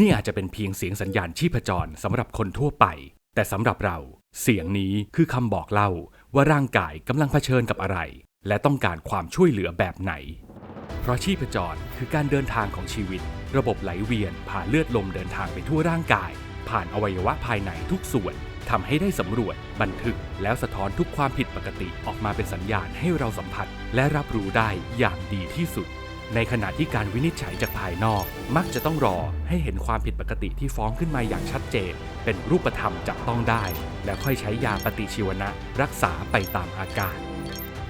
นี่อาจจะเป็นเพียงเสียงสัญญาณชีพจรสำหรับคนทั่วไป แต่สำหรับเรา เสียงนี้คือคำบอกเล่าว่าร่างกายกำลังเผชิญกับอะไร และต้องการความช่วยเหลือแบบไหน เพราะชีพจรคือการเดินทางของชีวิต ระบบไหลเวียนผ่านเลือดลมเดินทางไปทั่วร่างกาย ผ่านอวัยวะภายในทุกส่วนทำให้ได้สำรวจ บันทึก แล้วสะท้อนทุกความผิดปกติออกมาเป็นสัญญาณให้เราสัมผัส และรับรู้ได้อย่างดีที่สุด ในขณะที่การวินิจฉัยจากภายนอก มักจะต้องรอให้เห็นความผิดปกติที่ฟ้องขึ้นมาอย่างชัดเจน เป็นรูปธรรมจับต้องได้ แล้วค่อยใช้ยาปฏิชีวนะ รักษาไปตามอาการ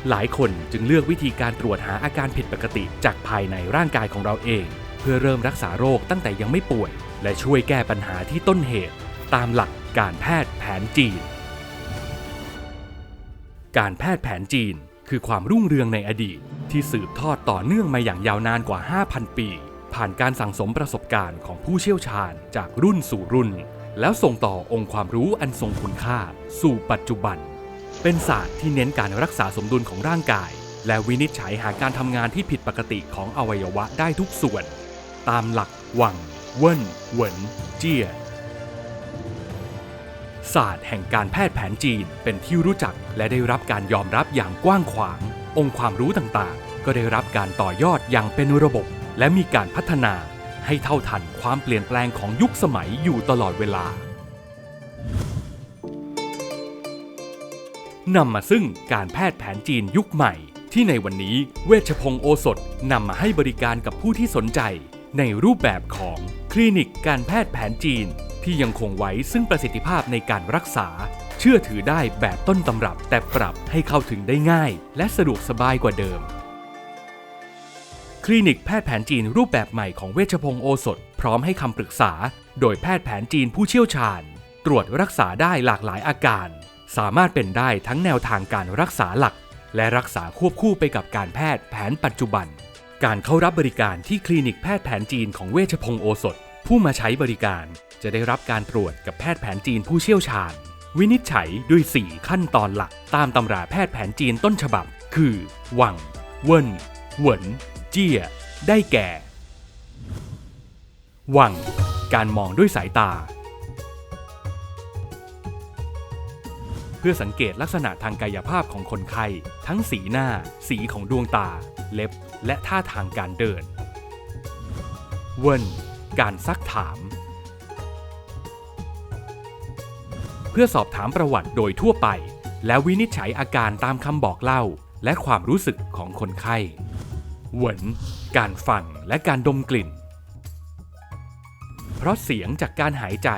หลายคนจึงเลือกวิธีการตรวจหาอาการผิดปกติจากภายในร่างกายของเราเอง เพื่อเริ่มรักษาโรคตั้งแต่ยังไม่ป่วย และช่วยแก้ปัญหาที่ต้นเหตุ ตามหลักการแพทย์แผนจีน การแพทย์แผนจีน คือความรุ่งเรืองในอดีต ที่สืบทอดต่อเนื่องมาอย่างยาวนานกว่า 5,000 ปี ผ่านการสั่งสมประสบการณ์ของผู้เชี่ยวชาญจากรุ่นสู่รุ่น แล้วส่งต่อองค์ความรู้อันทรงคุณค่า สู่ปัจจุบัน เป็นศาสตร์ที่เน้นการรักษาสมดุลของร่างกาย และวินิจฉัยหาการทำงานที่ผิดปกติของอวัยวะได้ทุกส่วน ตามหลักหวัง เว่นเหวินเจียศาสตร์แห่งการแพทย์แผนจีนเป็นที่รู้จักและได้รับการยอมรับอย่างกว้างขวาง องค์ความรู้ต่างๆ ก็ได้รับการต่อยอดอย่างเป็นระบบ และมีการพัฒนาให้เท่าทันความเปลี่ยนแปลงของยุคสมัยอยู่ตลอดเวลานำมาซึ่งการแพทย์แผนจีนยุคใหม่ ที่ในวันนี้เวชพงศ์โอสถนำมาให้บริการกับผู้ที่สนใจ ในรูปแบบของคลินิกการแพทย์แผนจีน ที่ยังคงไว้ซึ่งประสิทธิภาพในการรักษา ชื่อถือได้แบบต้นตำรับแต่ปรับให้เข้าถึงได้ง่าย และสะดวกสบายกว่าเดิม คลินิกแพทย์แผนจีนรูปแบบใหม่ของเวชพงศ์โอสถ พร้อมให้คำปรึกษา โดยแพทย์แผนจีนผู้เชี่ยวชาญ ตรวจรักษาได้หลากหลายอาการ สามารถเป็นได้ทั้งแนวทางการรักษาหลัก และรักษาควบคู่ไปกับการแพทย์แผนปัจจุบัน การเข้ารับบริการที่คลินิกแพทย์แผนจีนของเวชพงศ์โอสถ ผู้มาใช้บริการจะได้รับการตรวจกับแพทย์แผนจีนผู้เชี่ยวชาญ วินิจฉัยด้วย 4 ขั้นตอนหลัก ตามตำราแพทย์แผนจีนต้นฉบับ คือ หวัง เวินเหวินเจี้ย ได้แก่ หวัง การมองด้วยสายตา เพื่อสังเกตลักษณะทางกายภาพของคนไข้ ทั้งสีหน้า สีของดวงตา เล็บ และท่าทางการเดิน เวินการซักถาม เพื่อสอบถามประวัติโดยทั่วไป และวินิจฉัยอาการตามคำบอกเล่า และความรู้สึกของคนไข้หวนการฟังและการดมกลิ่น เพราะเสียงจากการหายใจ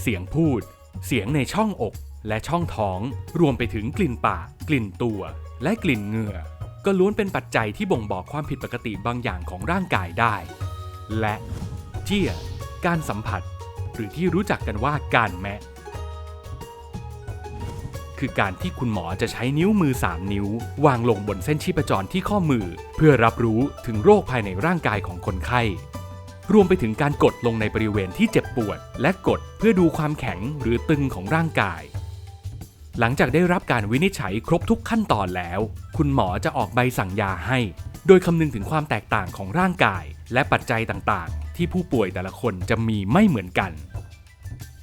เสียงพูด เสียงในช่องอกและช่องท้อง รวมไปถึงกลิ่นปาก กลิ่นตัว และกลิ่นเหงื่อ ก็ล้วนเป็นปัจจัยที่บ่งบอกความผิดปกติบางอย่างของร่างกายได้ และเจียการสัมผัส หรือที่รู้จักกันว่าการแมะ คือการที่คุณหมอจะใช้นิ้วมือ 3 นิ้ว วางลงบนเส้นชีพจรที่ข้อมือ เพื่อรับรู้ถึงโรคภายในร่างกายของคนไข้ รวมไปถึงการกดลงในบริเวณที่เจ็บปวด และกดเพื่อดูความแข็งหรือตึงของร่างกาย หลังจากได้รับการวินิจฉัยครบทุกขั้นตอนแล้ว คุณหมอจะออกใบสั่งยาให้ โดยคำนึงถึงความแตกต่างของร่างกาย และปัจจัยต่างๆ ที่ผู้ป่วยแต่ละคนจะมีไม่เหมือนกัน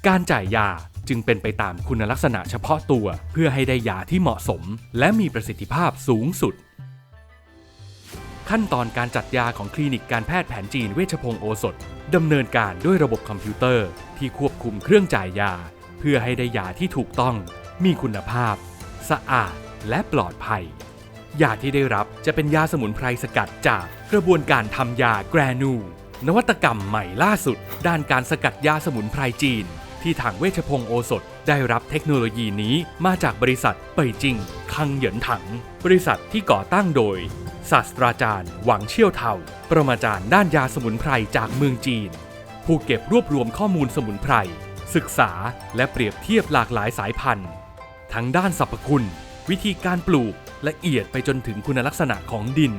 การจ่ายยา จึงเป็นไปตามคุณลักษณะเฉพาะตัว เพื่อให้ได้ยาที่เหมาะสม และมีประสิทธิภาพสูงสุด ขั้นตอนการจัดยาของคลินิกการแพทย์แผนจีนเวชพงศ์โอสถดำเนินการด้วยระบบคอมพิวเตอร์ ที่ควบคุมเครื่องจ่ายยา เพื่อให้ได้ยาที่ถูกต้อง มีคุณภาพ สะอาด และปลอดภัย ยาที่ได้รับจะเป็นยาสมุนไพรสกัดจากกระบวนการทำยาแกรนูนวัตกรรมใหม่ล่าสุด ด้านการสกัดยาสมุนไพรจีน ที่ทางเวชพงศ์โอสถได้รับเทคโนโลยีนี้มาจากบริษัทเป่ยจิง คังเหยินถัง บริษัทที่ก่อตั้งโดย ศาสตราจารย์ หวังเชี่ยวเทาปรมาจารย์ด้านยาสมุนไพรจากเมืองจีน ผู้เก็บรวบรวมข้อมูลสมุนไพร ศึกษาและเปรียบเทียบหลากหลายสายพันธุ์ ทั้งด้านสรรพคุณ วิธีการปลูกละเอียดไปจนถึงคุณลักษณะของดิน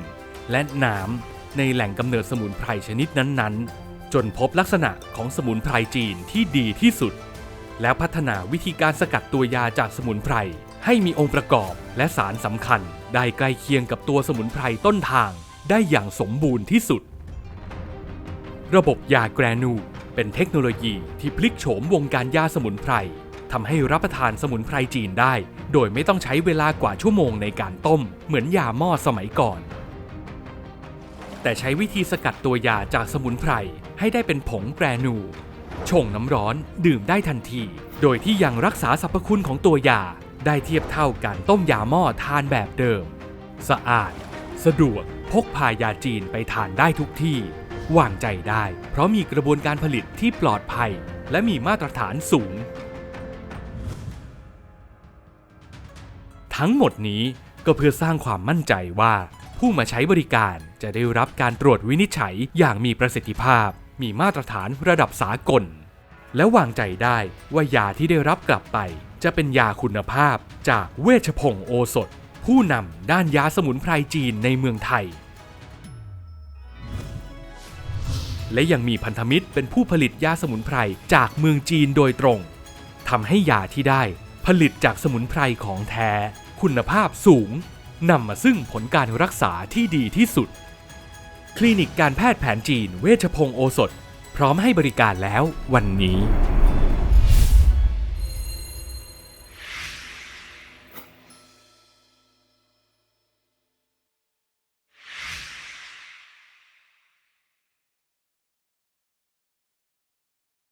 และน้ำในแหล่งกำเนิดสมุนไพรชนิดนั้นๆ จนพบลักษณะของสมุนไพรจีนที่ดีที่สุด แล้วพัฒนาวิธีการสกัดตัวยาจากสมุนไพร ให้มีองค์ประกอบและสารสำคัญ ได้ใกล้เคียงกับตัวสมุนไพรต้นทางได้อย่างสมบูรณ์ที่สุด ระบบยาแกรนูเปเป็นเทคโนโลยีที่พลิกโฉมวงการยาสมุนไพรทำให้รับประทานสมุนไพรจีนได้ โดยไม่ต้องใช้เวลากว่าชั่วโมงในการต้ม เหมือนยาหม้อสมัยก่อน แต่ใช้วิธีสกัดตัวยาจากสมุนไพร ให้ได้เป็นผงแปรนูชงน้ำร้อนดื่มได้ทันที โดยที่ยังรักษาสรรพคุณของตัวยาได้เทียบเท่าการต้มยาหม้อทานแบบเดิม สะอาด สะดวก พกพายาจีนไปทานได้ทุกที่ วางใจได้ เพราะมีกระบวนการผลิตที่ปลอดภัย และมีมาตรฐานสูง ทั้งหมดนี้ก็เพื่อสร้างความมั่นใจว่า ผู้มาใช้บริการจะได้รับการตรวจวินิจฉัยอย่างมีประสิทธิภาพ มีมาตรฐานระดับสากล และวางใจได้ว่ายาที่ได้รับกลับไป จะเป็นยาคุณภาพจากเวชพงศ์โอสถ ผู้นำด้านยาสมุนไพรจีนในเมืองไทย และยังมีพันธมิตรเป็นผู้ผลิตยาสมุนไพรจากเมืองจีนโดยตรงทำให้ยาที่ได้ผลิตจากสมุนไพรของแท้ คุณภาพสูงนำมาซึ่งผลการรักษาที่ดีที่สุด คลินิกการแพทย์แผนจีน เวชพงศ์โอสถ พร้อมให้บริการแล้ววันนี้